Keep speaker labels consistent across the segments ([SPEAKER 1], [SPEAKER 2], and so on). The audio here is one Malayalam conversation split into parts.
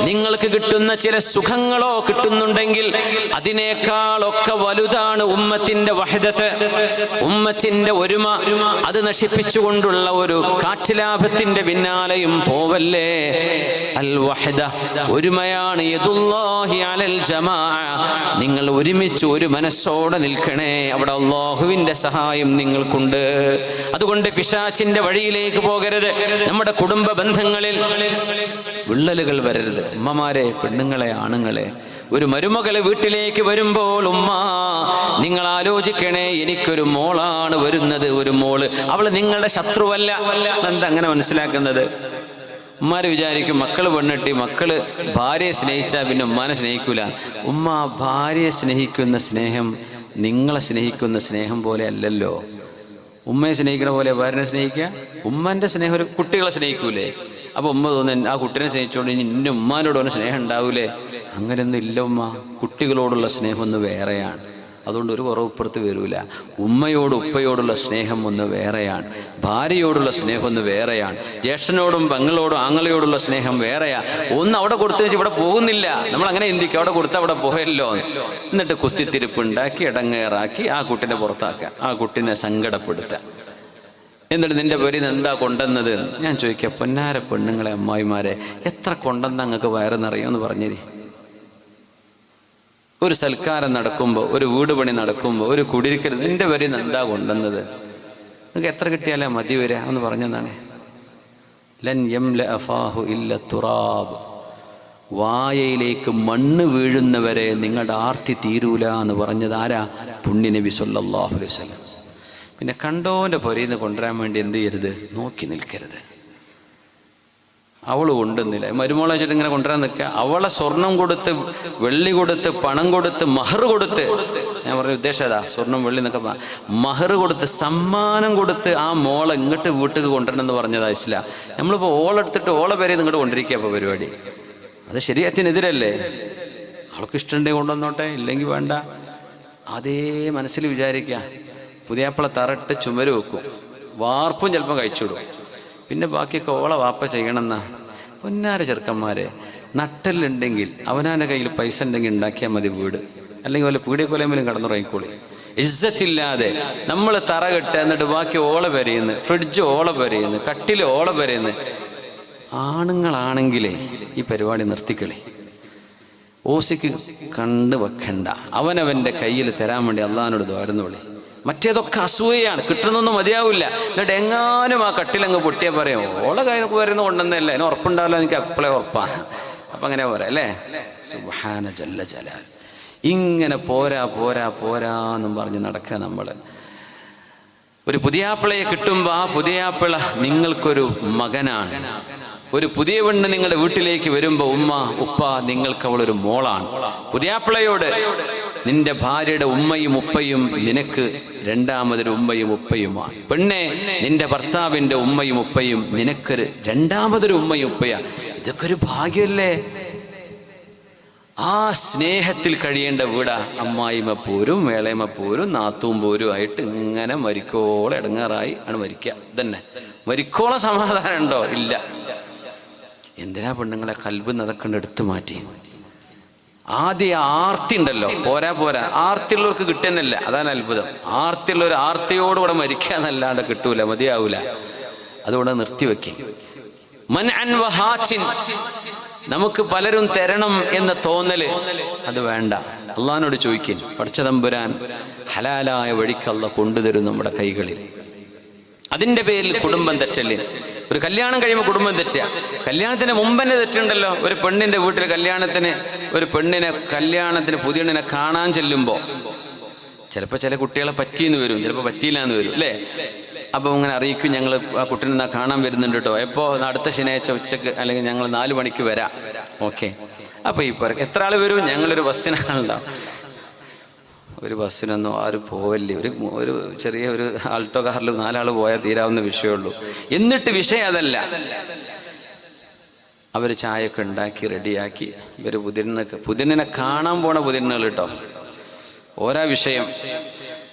[SPEAKER 1] നിങ്ങൾക്ക് കിട്ടുന്ന ചില സുഖങ്ങളോ കിട്ടുന്നുണ്ടെങ്കിൽ അതിനേക്കാളൊക്കെ വലുതാണ് ഉമ്മത്തിന്റെ വഹദത്ത്. ഉമ്മത്തിന്റെ ഒരുമ അത് നശിപ്പിച്ചുകൊണ്ടുള്ള ഒരു കാറ്റിലാഭത്തിന്റെ പിന്നാലെയും പോവല്ലേ? അൽ വഹദ ഒരുമയാണ് അലൽ നിങ്ങൾ ഒരുമിച്ച് ഒരു മനസ്സോടെ നിൽക്കണേ. അവിടെ അള്ളാഹുവിന്റെ സഹായം നിങ്ങൾക്കുണ്ട്. അതുകൊണ്ട് പിശാച്ചിന്റെ വഴിയിലേക്ക് പോകരുത്. നമ്മുടെ കുടുംബ ബന്ധങ്ങളിൽ വിള്ളലുകൾ വരരുത്. ഉമ്മമാരെ പെണ്ണുങ്ങളെ ആണുങ്ങളെ. ഒരു മരുമകളെ വീട്ടിലേക്ക് വരുമ്പോൾ ഉമ്മ നിങ്ങൾ ആലോചിക്കണേ എനിക്കൊരു മോളാണ് വരുന്നത് ഒരു മോൾ. അവൾ നിങ്ങളുടെ ശത്രുവല്ല. എന്താ അങ്ങനെ മനസ്സിലാക്കുന്നത്? ഉമ്മാര് വിചാരിക്കും മക്കൾ പെണ്ണിട്ടി മക്കൾ ഭാര്യയെ സ്നേഹിച്ചാൽ പിന്നെ ഉമ്മാനെ സ്നേഹിക്കൂല. ഉമ്മ ഭാര്യയെ സ്നേഹിക്കുന്ന സ്നേഹം നിങ്ങളെ സ്നേഹിക്കുന്ന സ്നേഹം പോലെ അല്ലല്ലോ. ഉമ്മയെ സ്നേഹിക്കുന്ന പോലെ ഭാര്യനെ സ്നേഹിക്കുക ഉമ്മന്റെ സ്നേഹം ഒരു കുട്ടികളെ സ്നേഹിക്കൂലേ. അപ്പൊ ഉമ്മ തോന്നുന്നു ആ കുട്ടീനെ സ്നേഹിച്ചോണ്ട് ഇനി ഇന്ന ഉമ്മാനോട് അവന് സ്നേഹം ഉണ്ടാവൂലേ? അങ്ങനെയൊന്നും ഇല്ല ഉമ്മ. കുട്ടികളോടുള്ള സ്നേഹം ഒന്ന് വേറെയാണ്. അതുകൊണ്ട് ഒരു കുറവ് ഇപ്പുറത്ത് വരൂല. ഉമ്മയോട് ഉപ്പയോടുള്ള സ്നേഹം ഒന്ന് വേറെയാണ്. ഭാര്യയോടുള്ള സ്നേഹം ഒന്ന് വേറെയാണ്. ജ്യേഷ്ഠനോടും പെങ്ങളോടും ആങ്ങളയോടുള്ള സ്നേഹം വേറെയാ. ഒന്ന് അവിടെ കൊടുത്തു വെച്ച് ഇവിടെ പോകുന്നില്ല. നമ്മൾ അങ്ങനെ ചിന്തിക്കുക അവിടെ കൊടുത്ത് അവിടെ പോയല്ലോ. എന്നിട്ട് കുസ്തിത്തിരിപ്പ് ഉണ്ടാക്കി ഇടങ്ങേറാക്കി ആ കുട്ടിനെ പുറത്താക്കുക. ആ കുട്ടിനെ സങ്കടപ്പെടുത്തുക. എന്നിട്ട് നിന്റെ നിന്ന് എന്താ കൊണ്ടുവന്നത്? ഞാൻ ചോദിക്കുക പൊന്നാര പെണ്ണുങ്ങളെ അമ്മായിമാരെ എത്ര കൊണ്ടെന്ന് അങ്ങക്ക് വയറെന്നറിയുമെന്ന് പറഞ്ഞേരി. ഒരു സൽക്കാരം നടക്കുമ്പോൾ ഒരു വീട് പണി നടക്കുമ്പോൾ ഒരു കുടിരിക്കൽ നിന്റെ നിന്ന് എന്താ കൊണ്ടുവന്നത്? നിങ്ങൾക്ക് എത്ര കിട്ടിയാലേ മതി വരിക എന്ന് പറഞ്ഞതാണ് ലൻ യംല അഫാഹു ഇല്ല തുറാബ്. വായയിലേക്ക് മണ്ണ് വീഴുന്നവരെ നിങ്ങളുടെ ആർത്തി തീരൂല എന്ന് പറഞ്ഞത് ആരാ? പുണ്യനബി നബി അലൈവല്ലം പിന്നെ കണ്ടോന്റെ പുരയിൽ നിന്ന് കൊണ്ടുവരാൻ വേണ്ടി എന്ത് ചെയ്യരുത്? നോക്കി നിൽക്കരുത്. അവൾ കൊണ്ടുവന്നില്ല. മരുമോളെ വെച്ചിട്ട് ഇങ്ങനെ കൊണ്ടുവരാൻ നിൽക്കുക. അവളെ സ്വർണം കൊടുത്ത് വെള്ളി കൊടുത്ത് പണം കൊടുത്ത് മഹർ കൊടുത്ത്. ഞാൻ പറഞ്ഞ ഉദ്ദേശം അതാ സ്വർണം വെള്ളി എന്നൊക്കെ മഹർ കൊടുത്ത് സമ്മാനം കൊടുത്ത് ആ മോളെ ഇങ്ങോട്ട് വീട്ടിൽ കൊണ്ടുവരണം എന്ന് പറഞ്ഞതാ ഇസ്ലാം. നമ്മളിപ്പോൾ ഓളെടുത്തിട്ട് ഓളെ പേരെ ഇങ്ങോട്ട് കൊണ്ടിരിക്കുക അപ്പോൾ പരിപാടി. അത് ശരീരത്തിനെതിരല്ലേ അവൾക്ക് ഇഷ്ടമുണ്ടെങ്കിൽ കൊണ്ടുവന്നോട്ടെ ഇല്ലെങ്കിൽ വേണ്ട. അതേ മനസ്സിൽ വിചാരിക്കുക. പുതിയാപ്പിള തറട്ട് ചുമര് വെക്കും. വാർപ്പും ചിലപ്പോൾ കഴിച്ചുവിടും. പിന്നെ ബാക്കിയൊക്കെ ഓളെ വാപ്പ ചെയ്യണമെന്നാ പൊന്നാര ചെറുക്കന്മാരെ നട്ടലുണ്ടെങ്കിൽ അവനാന്റെ കയ്യിൽ പൈസ ഉണ്ടെങ്കിൽ ഉണ്ടാക്കിയാൽ മതി വീട്. അല്ലെങ്കിൽ വല്ല പീടിയക്കൊലയിലും കടന്നുറങ്ങിക്കോളി. ഇജ്ജത്തില്ലാതെ നമ്മൾ തറ കെട്ട് എന്നിട്ട് ബാക്കി ഓള പെരയുന്നു ഫ്രിഡ്ജ് ഓള പെരയുന്നു കട്ടിൽ ഓള പെരയുന്നു. ആണുങ്ങളാണെങ്കിലേ ഈ പരിപാടി നിർത്തിക്കളി. ഓസിക്ക് കണ്ടു വെക്കണ്ട. അവനവന്റെ കയ്യിൽ തരാൻ വേണ്ടി അള്ളഹാനോട് ദ്വാരുന്നു വിളി മറ്റേതൊക്കെ അസൂയയാണ്. കിട്ടുന്നൊന്നും മതിയാവില്ല. എന്നിട്ട് എങ്ങാനും ആ കട്ടിലങ്ങ് പൊട്ടിയാൽ പറയും ഓളെ കൈ വരുന്ന കൊണ്ടുവന്നല്ല അതിന് ഉറപ്പുണ്ടാവില്ല എനിക്ക് അപ്പളെ ഉറപ്പാണ് അപ്പം അങ്ങനെ പോരാ അല്ലേ? സുഹാന ജല്ല ജലാൽ. ഇങ്ങനെ പോരാ പോരാ പോരാ എന്നും പറഞ്ഞ് നടക്കുക നമ്മൾ ഒരു പുതിയ പുതിയാപ്പിളയെ കിട്ടുമ്പോൾ ആ പുതിയ പുതിയാപ്പിള നിങ്ങൾക്കൊരു മകനാണ്. ഒരു പുതിയ പെണ്ണ് നിങ്ങളുടെ വീട്ടിലേക്ക് വരുമ്പോൾ ഉമ്മ ഉപ്പ നിങ്ങൾക്ക് അവളൊരു മോളാണ്. പുതിയ പുതിയാപ്പിളയോട് നിന്റെ ഭാര്യയുടെ ഉമ്മയും ഉപ്പയും നിനക്ക് രണ്ടാമതൊരു ഉമ്മയും ഉപ്പയുമാണ്. പെണ്ണെ നിന്റെ ഭർത്താവിന്റെ ഉമ്മയും ഉപ്പയും നിനക്കൊരു രണ്ടാമതൊരു ഉമ്മയും ഉപ്പയാ. ഇതൊക്കെ ഒരു ഭാഗ്യമല്ലേ? ആ സ്നേഹത്തിൽ കഴിയേണ്ട വീട. അമ്മായിമ്മ പോരും വേളയമ്മ പോരും നാത്തും പോരും ആയിട്ട് ഇങ്ങനെ മരിക്കോളം ഇടങ്ങാറായി ആണ് മരിക്കുക. ഇതന്നെ. മരിക്കോളം സമാധാനം ഉണ്ടോ? ഇല്ല. എന്തിനാ പെണ്ണുങ്ങളെ കൽബ് നടക്കേണ്ട എടുത്തു മാറ്റി? ആദ്യ ആർത്തി ഉണ്ടല്ലോ. പോരാ പോരാ. ആർത്തിയുള്ളവർക്ക് കിട്ടുന്നില്ല അതാണ് അത്ഭുതം. ആർത്തിയുള്ളവർ ആർത്തിയോടുകൂടെ മരിക്കുക എന്നല്ലാണ്ട് കിട്ടൂല മതിയാവൂല. അതുകൊണ്ട് നിർത്തിവെക്കും മൻ നമുക്ക് പലരും തരണം എന്ന തോന്നൽ അത് വേണ്ട. അള്ളഹാനോട് ചോദിക്കും പഠിച്ചതമ്പുരാൻ ഹലാലായ വഴിക്കല്ല കൊണ്ടുതരും നമ്മുടെ കൈകളിൽ. അതിന്റെ പേരിൽ കുടുംബം തെറ്റല്ലേ? ഒരു കല്യാണം കഴിയുമ്പോൾ കുടുംബം തെറ്റുക കല്യാണത്തിന് മുമ്പ് തന്നെ തെറ്റുണ്ടല്ലോ. ഒരു പെണ്ണിന്റെ വീട്ടിൽ കല്യാണത്തിന് ഒരു പെണ്ണിനെ കല്യാണത്തിന് പുതിയണ്ണിനെ കാണാൻ ചെല്ലുമ്പോൾ ചിലപ്പോൾ ചില കുട്ടികളെ പറ്റിയെന്ന് വരും ചിലപ്പോൾ പറ്റിയില്ല എന്ന് വരും അല്ലേ? അപ്പോൾ ഇങ്ങനെ അറിയിക്കും ഞങ്ങൾ ആ കുട്ടിനെ നാ കാണാൻ വരുന്നുണ്ട് കേട്ടോ എപ്പോൾ അടുത്ത ശനിയാഴ്ച ഉച്ചയ്ക്ക് അല്ലെങ്കിൽ ഞങ്ങൾ നാല് മണിക്ക് വരാം. ഓക്കെ. അപ്പോൾ ഈ എത്ര ആൾ വരും? ഞങ്ങളൊരു ബസ്സിനാണുണ്ടാവും ഒരു ബസ്സിനൊന്നും ആരും പോവല്ലേ? ഒരു ഒരു ചെറിയ ഒരു ആൾട്ടോ കാറിൽ നാലാൾ പോയാൽ തീരാവുന്ന വിഷയമുള്ളൂ. എന്നിട്ട് വിഷയം അതല്ല. അവർ ചായയൊക്കെ ഉണ്ടാക്കി റെഡിയാക്കി. ഇവർ പുതിരിനൊക്കെ പുതിരനെ കാണാൻ പോണ പുതിരിനുകൾ കേട്ടോ ഓരോ വിഷയം.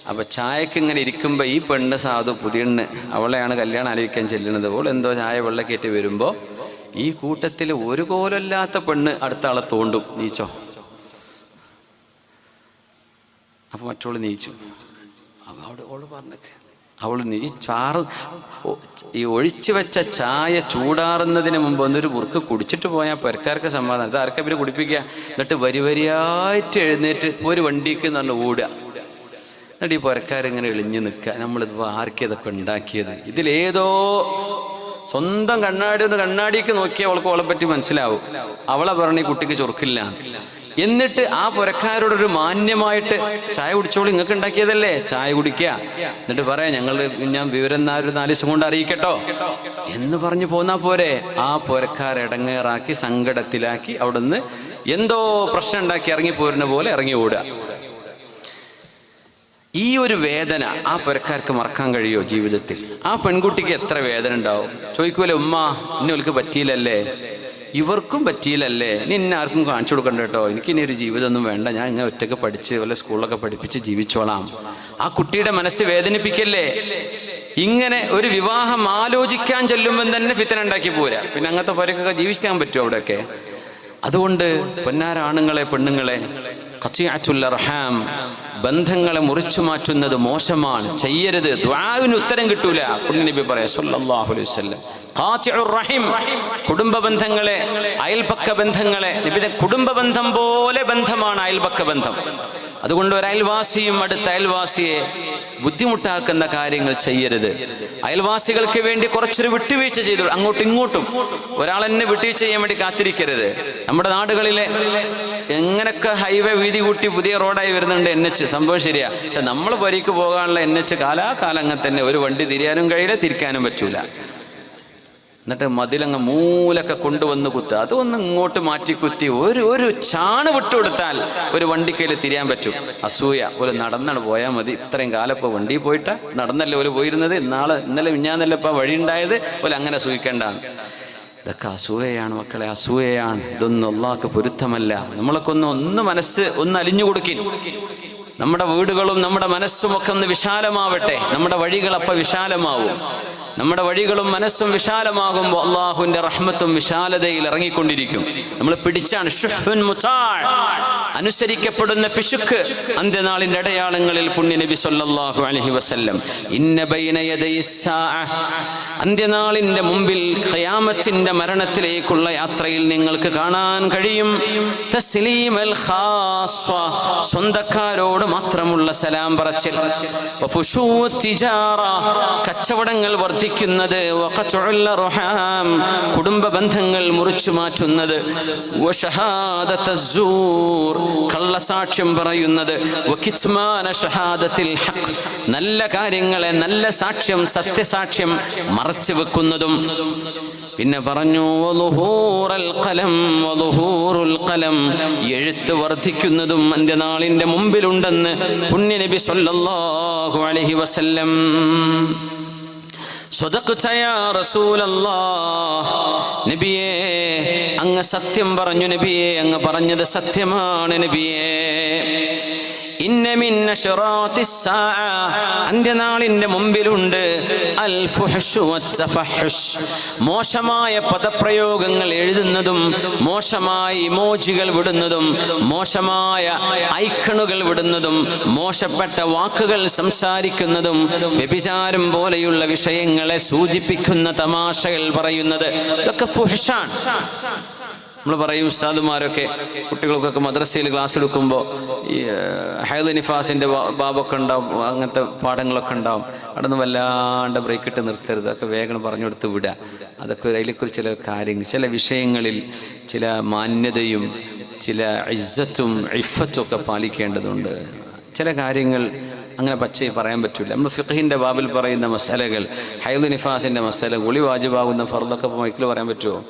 [SPEAKER 1] അപ്പൊ ചായക്ക് ഇങ്ങനെ ഇരിക്കുമ്പോൾ ഈ പെണ്ണ് സാധു പുതിയണ്ണ് അവളെയാണ് കല്യാണം ആലോചിക്കാൻ ചെല്ലുന്നത്. അവൾ എന്തോ ചായ വെള്ളക്കേറ്റ് വരുമ്പോൾ ഈ കൂട്ടത്തിൽ ഒരു കോലല്ലാത്ത പെണ്ണ് അടുത്ത ആളെ തോണ്ടും. നീച്ചോ? അപ്പൊ മറ്റോൾ നീച്ചു. അപ്പൊ അവിടെ പറഞ്ഞൊക്കെ അവൾ നീ ചാറ് ഈ ഒഴിച്ചു വെച്ച ചായ ചൂടാറുന്നതിന് മുമ്പ് ഒന്നൊരു മുറുക്ക് കുടിച്ചിട്ട് പോയാൽ പെരക്കാർക്ക് സമാധാനം. ഇത് ആർക്കാ പിന്നെ കുടിപ്പിക്കുക എന്നിട്ട് വരി വരിയായിട്ട് എഴുന്നേറ്റ് ഒരു വണ്ടിക്ക് എന്ന് പറഞ്ഞ് ഓടുക. എന്നിട്ട് ഈ പുരക്കാരിങ്ങനെ എളിഞ്ഞു നിൽക്കുക. നമ്മളിത് ആർക്കും ഇതൊക്കെ ഉണ്ടാക്കിയത് ഇതിലേതോ സ്വന്തം കണ്ണാടി ഒന്ന് കണ്ണാടിക്ക് നോക്കിയാൽ അവൾക്ക് അവളെ പറ്റി മനസ്സിലാവും. അവളെ പറഞ്ഞ ഈ കുട്ടിക്ക് ചൊറുക്കില്ല. എന്നിട്ട് ആ പുരക്കാരോടൊരു മാന്യമായിട്ട് ചായ കുടിച്ചോളൂ. നിങ്ങൾക്ക് ഉണ്ടാക്കിയതല്ലേ? ചായ കുടിക്കുക. എന്നിട്ട് പറയാം ഞങ്ങൾ ഞാൻ വിവരം ഒരു നാല് ദിവസം കൊണ്ട് അറിയിക്കട്ടോ. എന്ന് പറഞ്ഞു പോന്നാ പോരെ. ആ പുരക്കാരടങ്ങേറാക്കി സങ്കടത്തിലാക്കി അവിടുന്ന് എന്തോ പ്രശ്നം ഉണ്ടാക്കി ഇറങ്ങി പോരുന്ന പോലെ ഇറങ്ങി ഓടുക. ഈ ഒരു വേദന ആ പുരക്കാർക്ക് മറക്കാൻ കഴിയോ ജീവിതത്തിൽ? ആ പെൺകുട്ടിക്ക് എത്ര വേദന ഉണ്ടാവും? ചോദിക്കൂലെ ഉമ്മ ഇന്നോൽക്ക് പറ്റിയില്ലല്ലേ? ഇവർക്കും പറ്റിയില്ലല്ലേ? ഇനി ഇന്ന ആർക്കും കാണിച്ചു കൊടുക്കണ്ട കേട്ടോ. എനിക്ക് ഇനി ഒരു ജീവിതമൊന്നും വേണ്ട. ഞാൻ ഇങ്ങനെ ഒറ്റയ്ക്ക് പഠിച്ച് വല്ല സ്കൂളിലൊക്കെ പഠിപ്പിച്ച് ജീവിച്ചോളാം. ആ കുട്ടിയുടെ മനസ്സ് വേദനിപ്പിക്കല്ലേ? ഇങ്ങനെ ഒരു വിവാഹം ആലോചിക്കാൻ ചെല്ലുമ്പോൾ തന്നെ ഫിത്തന ഉണ്ടാക്കി പോരാ. പിന്നെ അങ്ങനത്തെ പോരൊക്കെ ജീവിക്കാൻ പറ്റുമോ അവിടെയൊക്കെ. അതുകൊണ്ട് പൊന്നാരാണുങ്ങളെ പെണ്ണുങ്ങളെ അർഹാം ബന്ധങ്ങളെ മുറിച്ചു മാറ്റുന്നത് മോശമാണ്. ചെയ്യരുത്. ദ്വാവിന് ഉത്തരം കിട്ടൂല. പുണ്യനബി പറയാം കുടുംബ ബന്ധങ്ങളെ അയൽപക്ക ബന്ധങ്ങളെ കുടുംബ ബന്ധം പോലെ ബന്ധമാണ് അയൽപക്ക ബന്ധം. അതുകൊണ്ട് ഒരു അയൽവാസിയും അടുത്ത അയൽവാസിയെ ബുദ്ധിമുട്ടാക്കുന്ന കാര്യങ്ങൾ ചെയ്യരുത്. അയൽവാസികൾക്ക് വേണ്ടി കുറച്ചൊരു വിട്ടുവീഴ്ച ചെയ്തു. അങ്ങോട്ടും ഇങ്ങോട്ടും ഒരാൾ എന്നെ വിട്ടുവീഴ്ച ചെയ്യാൻ വേണ്ടി കാത്തിരിക്കരുത്. നമ്മുടെ നാടുകളിലെ എങ്ങനെയൊക്കെ ഹൈവേ വീതി കൂട്ടി പുതിയ റോഡായി വരുന്നുണ്ട് എൻ എച്ച്. സംഭവം ശരിയാ. പക്ഷെ നമ്മൾ പരിക്ക് പോകാനുള്ള എൻ എച്ച് കാലാകാലങ്ങൾ തന്നെ ഒരു വണ്ടി തിരിയാനും കഴിയില്ല തിരിക്കാനും പറ്റൂല. എന്നിട്ട് മതിലങ്ങ് മൂലൊക്കെ കൊണ്ടുവന്ന് കുത്തുക അതൊന്ന് ഇങ്ങോട്ട് മാറ്റി കുത്തി ഒരു ഒരു ചാണ് വിട്ടുകൊടുത്താൽ ഒരു വണ്ടിക്കയിൽ തിരിയാൻ പറ്റും. അസൂയ. ഒരു നടന്നാണ് പോയാൽ മതി. ഇത്രയും കാലം ഇപ്പോൾ വണ്ടി പോയിട്ട്. നടന്നല്ലേ ഒരു പോയിരുന്നത്? നാളെ ഇന്നലെ മിഞ്ഞാന്നല്ലേ ഇപ്പം വഴി ഉണ്ടായത്? പോലെ അങ്ങനെ സൂഹിക്കേണ്ടതാണ് ഇതൊക്കെ അസൂയയാണ് മക്കളെ അസൂയയാണ്. ഇതൊന്നും ഒള്ളാക്ക് പൊരുത്തമല്ല. നമ്മളൊക്കെ ഒന്ന് ഒന്ന് മനസ്സ് ഒന്ന് അലിഞ്ഞു കൊടുക്കി നമ്മുടെ വീടുകളും നമ്മുടെ മനസ്സുമൊക്കെ ഒന്ന് വിശാലമാവട്ടെ. നമ്മുടെ വഴികൾ അപ്പം വിശാലമാവും. നമ്മുടെ വഴികളും മനസ്സും വിശാലമാകുമ്പോൾ അള്ളാഹുവിന്റെ റഹ്മത്തും വിശാലതയിൽ ഇറങ്ങിക്കൊണ്ടിരിക്കും നമ്മൾ പിടിച്ചാണ്. അനുസരിക്കപ്പെടുന്ന പിശുക്ക് അന്ത്യനാളിന്റെ അടയാളങ്ങളിൽ പുണ്യ നബി സല്ലല്ലാഹു അലൈഹി വസല്ലം ഇന്ന ബൈന. അന്ത്യനാളിന്റെ മുമ്പിൽ ഖയാമത്തിന്റെ മരണത്തിലേക്കുള്ള യാത്രയിൽ നിങ്ങൾക്ക് കാണാൻ കഴിയും തസ്ലീമൽ. സ്വന്തക്കാരോട് മാത്രമുള്ള സലാം പറച്ചിൽ. കച്ചവടങ്ങൾ വർദ്ധിക്കുന്നത്. കുടുംബ ബന്ധങ്ങൾ മുറിച്ചു മാറ്റുന്നത്. കള്ളസാക്ഷ്യം പറയുന്നത്. നല്ല കാര്യങ്ങളെ നല്ല സാക്ഷ്യം സത്യസാക്ഷ്യം മറച്ചു വെക്കുന്നതും. പിന്നെ പറഞ്ഞു കലം എഴുത്ത് വർദ്ധിക്കുന്നതും അന്ത്യനാളിന്റെ മുമ്പിലുണ്ടെന്ന് പുണ്യനബി സല്ലല്ലാഹു അലൈഹി വസല്ലം നബിയേ അങ്ങ് സത്യം പറഞ്ഞു നബിയെ അങ്ങ് പറഞ്ഞത് സത്യമാണ് നബിയേ. അന്ത്യനാളിന്റെ മുമ്പിലുണ്ട്. മോശമായ പദപ്രയോഗങ്ങൾ എഴുതുന്നതും മോശമായ ഇമോജികൾ വിടുന്നതും മോശമായ ഐക്കണുകൾ വിടുന്നതും മോശപ്പെട്ട വാക്കുകൾ സംസാരിക്കുന്നതും വ്യഭിചാരം പോലെയുള്ള വിഷയങ്ങളെ സൂചിപ്പിക്കുന്ന തമാശകൾ പറയുന്നത് ഇതൊക്കെ ഫുഹഷാണ്. നമ്മൾ പറയും ഉസ്താദുമാരൊക്കെ കുട്ടികൾക്കൊക്കെ മദ്രസയിൽ ക്ലാസ് എടുക്കുമ്പോൾ ഈ ഹൈദ് നിഫാസിന്റെ ബാബൊക്കെ ഉണ്ടാവും അങ്ങനത്തെ പാഠങ്ങളൊക്കെ ഉണ്ടാവും. അവിടെ നിന്ന് വല്ലാണ്ട് ബ്രേക്ക് ഇട്ട് നിർത്തരുത്. അതൊക്കെ വേഗം പറഞ്ഞു കൊടുത്ത് വിടുക. അതൊക്കെ ഒരു അതിലെക്കുറിച്ച് ചില കാര്യങ്ങൾ ചില വിഷയങ്ങളിൽ ചില മാന്യതയും ചില ഇസ്സത്തും ഇഫത്തും ഒക്കെ പാലിക്കേണ്ടതുണ്ട്. ചില കാര്യങ്ങൾ അങ്ങനെ പച്ചയെ പറയാൻ പറ്റില്ല നമ്മൾ ഫിഖിന്റെ ബാബിൽ പറയുന്ന മസാലകൾ ഹൈദ് നിഫാസിന്റെ മസാല ഗുളി വാജിബാകുന്ന ഫർദൊക്കെ മൈക്കിൽ പറയാൻ പറ്റുമോ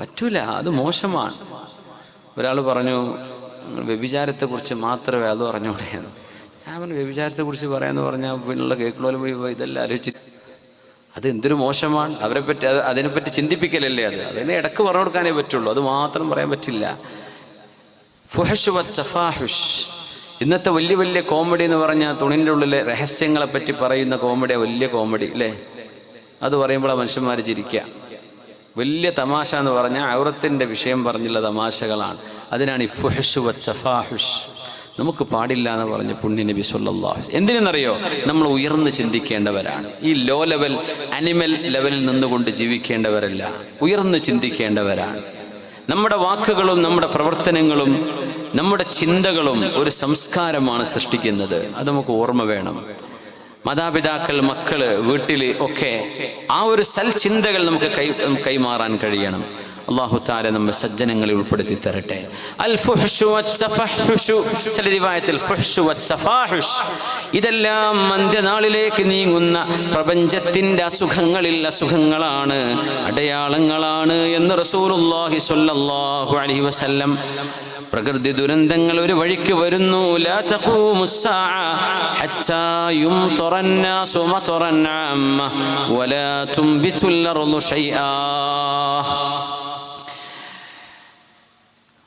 [SPEAKER 1] പറ്റൂല അത് മോശമാണ്. ഒരാൾ പറഞ്ഞു വ്യഭിചാരത്തെക്കുറിച്ച് മാത്രമേ അത് പറഞ്ഞൂടെ ഞാൻ പറഞ്ഞു വ്യഭിചാരത്തെക്കുറിച്ച് പറയാന്ന് പറഞ്ഞാൽ പിന്നുള്ള കേൾക്കണോലും ഇതെല്ലാം ആലോചിച്ച് അത് എന്തൊരു മോശമാണ്. അവരെ പറ്റി അത് അതിനെപ്പറ്റി ചിന്തിപ്പിക്കലല്ലേ അത്? അതിനെ ഇടയ്ക്ക് പറഞ്ഞു കൊടുക്കാനേ പറ്റുള്ളൂ. അത് മാത്രം പറയാൻ പറ്റില്ല. ഫുഹഷ്. ഇന്നത്തെ വലിയ വലിയ കോമഡി എന്ന് പറഞ്ഞാൽ തുണിന്റെ ഉള്ളിലെ രഹസ്യങ്ങളെ പറ്റി പറയുന്ന കോമഡിയാണ് വലിയ കോമഡി അല്ലേ? അത് പറയുമ്പോൾ മനുഷ്യന്മാർ ചിരിക്കുക വലിയ തമാശ എന്ന് പറഞ്ഞാൽ ഔറത്തിന്റെ വിഷയം പറഞ്ഞുള്ള തമാശകളാണ്. അതിനാണ് ഈ ഫുഹഷു വച്ചഫാഹുഷ് നമുക്ക് പാടില്ല എന്ന് പറഞ്ഞ് പുണ്യ നബി സല്ലല്ലാഹു എന്തിനെന്നറിയോ? നമ്മൾ ഉയർന്ന് ചിന്തിക്കേണ്ടവരാണ്. ഈ ലോ ലെവൽ അനിമൽ ലെവലിൽ നിന്നുകൊണ്ട് ജീവിക്കേണ്ടവരല്ല. ഉയർന്ന് ചിന്തിക്കേണ്ടവരാണ്. നമ്മുടെ വാക്കുകളും നമ്മുടെ പ്രവർത്തനങ്ങളും നമ്മുടെ ചിന്തകളും ഒരു സംസ്കാരമാണ് സൃഷ്ടിക്കുന്നത്. അത് നമുക്ക് ഓർമ്മ വേണം. മാതാപിതാക്കൾ മക്കൾ വീട്ടിൽ ഒക്കെ ആ ഒരു സൽചിന്തകൾ നമുക്ക് കൈ കൈമാറാൻ കഴിയണം അള്ളാഹു താര നമ്മെ സജ്ജനങ്ങളെ ഉൾപ്പെടുത്തി തരട്ടെ. ചില. ഇതെല്ലാം മന്ത്യനാളിലേക്ക് നീങ്ങുന്ന പ്രപഞ്ചത്തിന്റെ അസുഖങ്ങളിൽ അസുഖങ്ങളാണ് അടയാളങ്ങളാണ് എന്ന് റസൂലുള്ളാഹി സ്വല്ലല്ലാഹു അലൈഹി വസല്ലം പ്രകൃതി ദുരന്തങ്ങൾ ഒരു വഴിക്ക് വരുന്നു.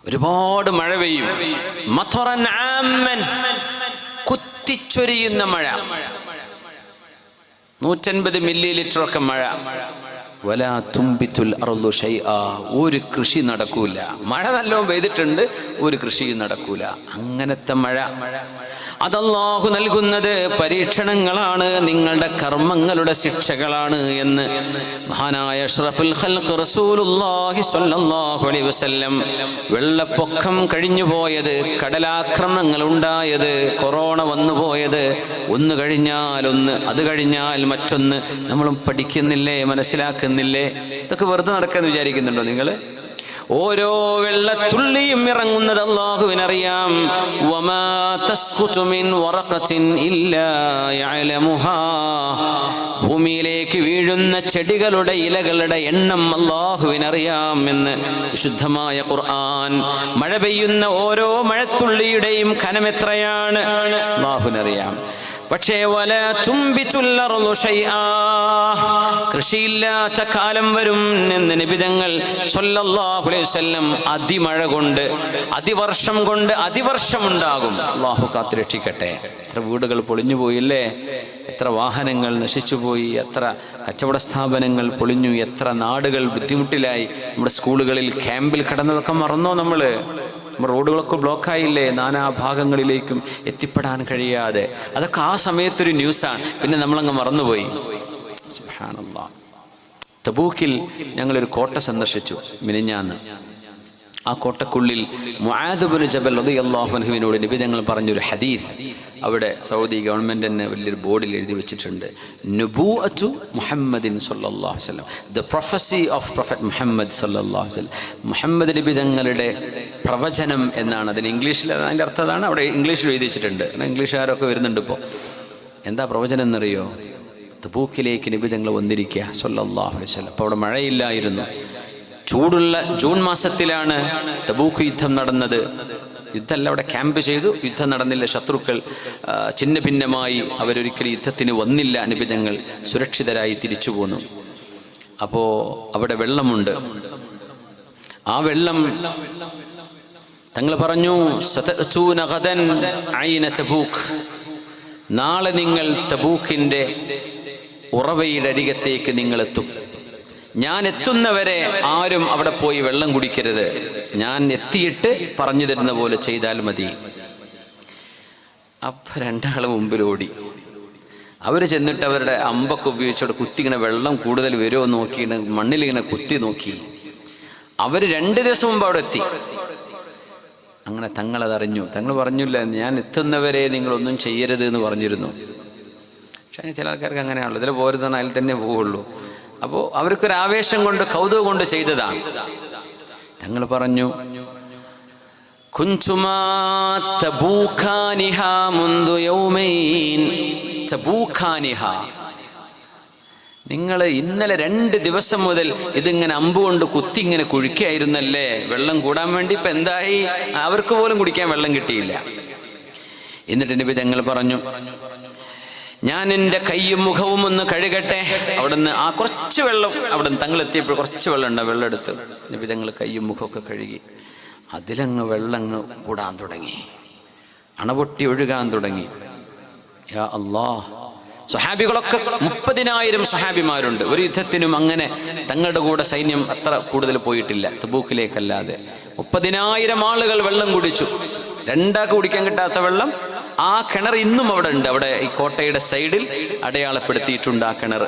[SPEAKER 1] ഒരുപാട് മഴ പെയ്യും. കുത്തിച്ചൊരിയുന്ന മഴ. നൂറ്റൻപത് മില്ലി ലിറ്റർ ലിറ്ററൊക്കെ മഴ. ഒരു കൃഷി നടക്കൂല. മഴ നല്ലോ പെയ്തിട്ടുണ്ട് ഒരു കൃഷിയും നടക്കൂല. അങ്ങനത്തെ മഴ. അതല്ലാഹു നൽകുന്നത് പരീക്ഷണങ്ങളാണ് നിങ്ങളുടെ കർമ്മങ്ങളുടെ ശിക്ഷകളാണ് എന്ന്. മഹാനായ അഷ്റഫുൽ ഖൽഖ് റസൂലുള്ളാഹി സ്വല്ലല്ലാഹു അലൈഹി വസല്ലം വെള്ളപ്പൊക്കം കഴിഞ്ഞു പോയത് കടലാക്രമണങ്ങൾ ഉണ്ടായത് കൊറോണ വന്നു പോയത്. ഒന്ന് കഴിഞ്ഞാൽ ഒന്ന് അത് കഴിഞ്ഞാൽ മറ്റൊന്ന്. നമ്മളും പഠിക്കുന്നില്ലേ മനസ്സിലാക്കുന്നില്ലേ? ഇതൊക്കെ വെറുതെ നടക്കാന്ന് വിചാരിക്കുന്നുണ്ടോ നിങ്ങൾ? ഓരോ വെള്ളത്തുള്ളിയും ഇറങ്ങുന്നത് അള്ളാഹുവിനറിയാം ഭൂമിയിലേക്ക് വീഴുന്ന ചെടികളുടെ ഇലകളുടെ എണ്ണം അള്ളാഹുവിനറിയാം എന്ന് ശുദ്ധമായ ഖുർആൻ. മഴ പെയ്യുന്ന ഓരോ മഴത്തുള്ളിയുടെയും ഖനമെത്രയാണ് അള്ളാഹുവിനറിയാം പക്ഷേ വല തുമ്പിത്തുല്ലറുള്ളു ഷൈആ. കൃഷിയില്ലാത്ത കാലം വരും എന്ന് നിബിതങ്ങൾ വസല്ലം അതിമഴ കൊണ്ട് അതിവർഷം കൊണ്ട് അതിവർഷം ഉണ്ടാകും അള്ളാഹു കാത്തു രക്ഷിക്കട്ടെ. എത്ര വീടുകൾ പൊളിഞ്ഞു പോയില്ലേ? എത്ര വാഹനങ്ങൾ നശിച്ചുപോയി എത്ര കച്ചവട സ്ഥാപനങ്ങൾ പൊളിഞ്ഞു? എത്ര നാടുകൾ ബുദ്ധിമുട്ടിലായി? നമ്മുടെ സ്കൂളുകളിൽ ക്യാമ്പിൽ കിടന്നതൊക്കെ മറന്നോ നമ്മൾ? റോഡുകളൊക്കെ ബ്ലോക്കായില്ലേ? നാനാ ഭാഗങ്ങളിലേക്കും എത്തിപ്പെടാൻ കഴിയാതെ. അതൊക്കെ ആ സമയത്തൊരു ന്യൂസാണ്. പിന്നെ നമ്മളങ്ങ് മറന്നുപോയി. തബൂക്കിൽ ഞങ്ങളൊരു കോട്ട സന്ദർശിച്ചു മിനിഞ്ഞാന്ന്. ആ കോട്ടക്കുള്ളിൽ ജബൽ റളിയല്ലാഹുവിനോട് നബി ഞങ്ങൾ പറഞ്ഞൊരു ഹദീഫ് അവിടെ സൗദി ഗവൺമെന്റ് തന്നെ വലിയൊരു ബോർഡിൽ എഴുതി വെച്ചിട്ടുണ്ട്. നുബൂഅത്തു മുഹമ്മദിൻ സല്ലാഹു വസല്ലം. The prophecy of prophet Muhammad സല്ലാഹു വസല്ലം. മുഹമ്മദ് നബി തങ്ങളുടെ പ്രവചനം എന്നാണ്. അതിന് ഇംഗ്ലീഷിൽ അതിന്റെ അർത്ഥം അതാണ്. അവിടെ ഇംഗ്ലീഷിൽ എഴുതിച്ചിട്ടുണ്ട്. ഇംഗ്ലീഷുകാരൊക്കെ വരുന്നുണ്ട് ഇപ്പോൾ എന്താ പ്രവചനം എന്നറിയോ? തബൂക്കിലേക്ക് നിബിധങ്ങൾ വന്നിരിക്കുക സല്ലല്ലാഹു അലൈഹി വസല്ലം. അപ്പോൾ അവിടെ മഴയില്ലായിരുന്നു. ചൂടുള്ള ജൂൺ മാസത്തിലാണ് തബൂക്ക് യുദ്ധം നടന്നത്. യുദ്ധമല്ല അവിടെ ക്യാമ്പ് ചെയ്തു. യുദ്ധം നടന്നില്ല. ശത്രുക്കൾ ചിന്ന ഭിന്നമായി അവരൊരിക്കലും യുദ്ധത്തിന് വന്നില്ല. നിബിധങ്ങൾ സുരക്ഷിതരായി തിരിച്ചു പോന്നു. അപ്പോൾ അവിടെ വെള്ളമുണ്ട്. ആ വെള്ളം തങ്ങൾ പറഞ്ഞു "സതഅ്തൂന ഗദൻ ഐന തബൂക്ക്. നാളെ നിങ്ങൾ തബൂക്കിന്റെ ഉറവയുടെ അരികത്തേക്ക് നിങ്ങൾ എത്തും. ഞാൻ എത്തുന്നവരെ ആരും അവിടെ പോയി വെള്ളം കുടിക്കരുത്. ഞാൻ എത്തിയിട്ട് പറഞ്ഞു തരുന്ന പോലെ ചെയ്താൽ മതി. അപ്പൊ രണ്ടാളെ മുമ്പിൽ ഓടി. അവർ ചെന്നിട്ട് അവരുടെ അമ്പൊക്കെ ഉപയോഗിച്ചോടെ കുത്തി ഇങ്ങനെ വെള്ളം കൂടുതൽ വരുമോ നോക്കി ഇങ്ങനെ കുത്തി നോക്കി. അവർ രണ്ട് ദിവസം മുമ്പ് അവിടെ എത്തി. അങ്ങനെ തങ്ങൾ അതറിഞ്ഞു തങ്ങൾ പറഞ്ഞില്ല ഞാൻ എത്തുന്നവരെ നിങ്ങളൊന്നും ചെയ്യരുത് എന്ന് പറഞ്ഞിരുന്നു. പക്ഷേ ചില ആൾക്കാർക്ക് അങ്ങനെയാണല്ലോ. ഇതിൽ പോരുന്ന അതിൽ തന്നെ പോവുള്ളൂ. അപ്പോൾ അവർക്കൊരു ആവേശം കൊണ്ട് കൗതുകം കൊണ്ട് ചെയ്തതാണ്. തങ്ങൾ പറഞ്ഞു കുഞ്ചുമാ നിങ്ങൾ ഇന്നലെ രണ്ട് ദിവസം മുതൽ ഇതിങ്ങനെ അമ്പ് കൊണ്ട് കുത്തി ഇങ്ങനെ കുഴിക്കായിരുന്നല്ലേ? വെള്ളം കൂടാൻ വേണ്ടി ഇപ്പൊ എന്തായി? അവർക്ക് പോലും കുടിക്കാൻ വെള്ളം കിട്ടിയില്ല. എന്നിട്ട് നബി തങ്ങൾ പറഞ്ഞു ഞാൻ എന്റെ കൈയും മുഖവും ഒന്ന് കഴുകട്ടെ. അവിടുന്ന് ആ കുറച്ച് വെള്ളം അവിടുന്ന് തങ്ങൾ എത്തിയപ്പോൾ കുറച്ച് വെള്ളം ഉണ്ട് വെള്ളം എടുത്ത് നബി തങ്ങൾ കൈയും മുഖമൊക്കെ കഴുകി. അതിലങ്ങ് വെള്ളങ്ങ് കൂടാൻ തുടങ്ങി. അണപൊട്ടി ഒഴുകാൻ തുടങ്ങി. യാ അല്ലാ സ്വഹാബികളൊക്കെ മുപ്പതിനായിരം സ്വഹാബിമാരുണ്ട് ഒരു യുദ്ധത്തിനും അങ്ങനെ തങ്ങളുടെ കൂടെ സൈന്യം അത്ര കൂടുതൽ പോയിട്ടില്ല. തബൂക്കിലേക്കല്ലാതെ. മുപ്പതിനായിരം ആളുകൾ വെള്ളം കുടിച്ചു. രണ്ടാക്ക് കുടിക്കാൻ കിട്ടാത്ത വെള്ളം ആ കിണർ ഇന്നും അവിടെ ഉണ്ട്. അവിടെ ഈ കോട്ടയുടെ സൈഡിൽ അടയാളപ്പെടുത്തിയിട്ടുണ്ട് ആ കിണർ.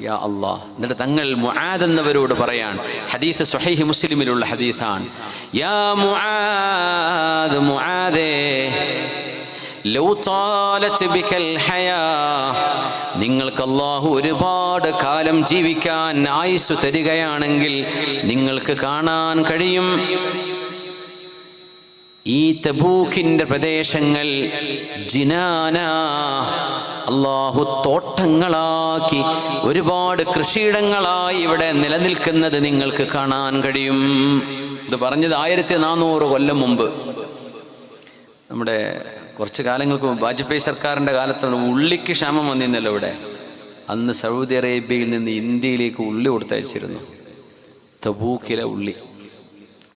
[SPEAKER 1] യാ അല്ലാ എന്നിട്ട് തങ്ങൾ മുആദ് എന്നവരോട് പറയാൻ ഹദീത്ത് സുഹൈഹി മുസ്ലിമിലുള്ള ഹദീസാണ്. യാ മുആദ് മുആദേ. നിങ്ങൾക്ക് അള്ളാഹു ഒരുപാട് കാലം ജീവിക്കാൻ ആയുസ് തരികയാണെങ്കിൽ നിങ്ങൾക്ക് കാണാൻ കഴിയും. ഈ തബൂക്കിന്റെ പ്രദേശങ്ങൾ ജിനാന. അള്ളാഹു തോട്ടങ്ങളാക്കി ഒരുപാട് കൃഷിയിടങ്ങളായി ഇവിടെ നിലനിൽക്കുന്നത് നിങ്ങൾക്ക് കാണാൻ കഴിയും. ഇത് പറഞ്ഞത് ആയിരത്തി നാനൂറ് കൊല്ലം മുമ്പ്. നമ്മുടെ കുറച്ച് കാലങ്ങൾക്ക് മുമ്പ് വാജ്പേയി സർക്കാരിന്റെ കാലത്ത് ഉള്ളിക്ക് ക്ഷാമം വന്നിരുന്നല്ലോ ഇവിടെ. അന്ന് സൗദി അറേബ്യയിൽ നിന്ന് ഇന്ത്യയിലേക്ക് ഉള്ളി കൊടുത്തയച്ചിരുന്നു. തബൂക്കിലെ ഉള്ളി.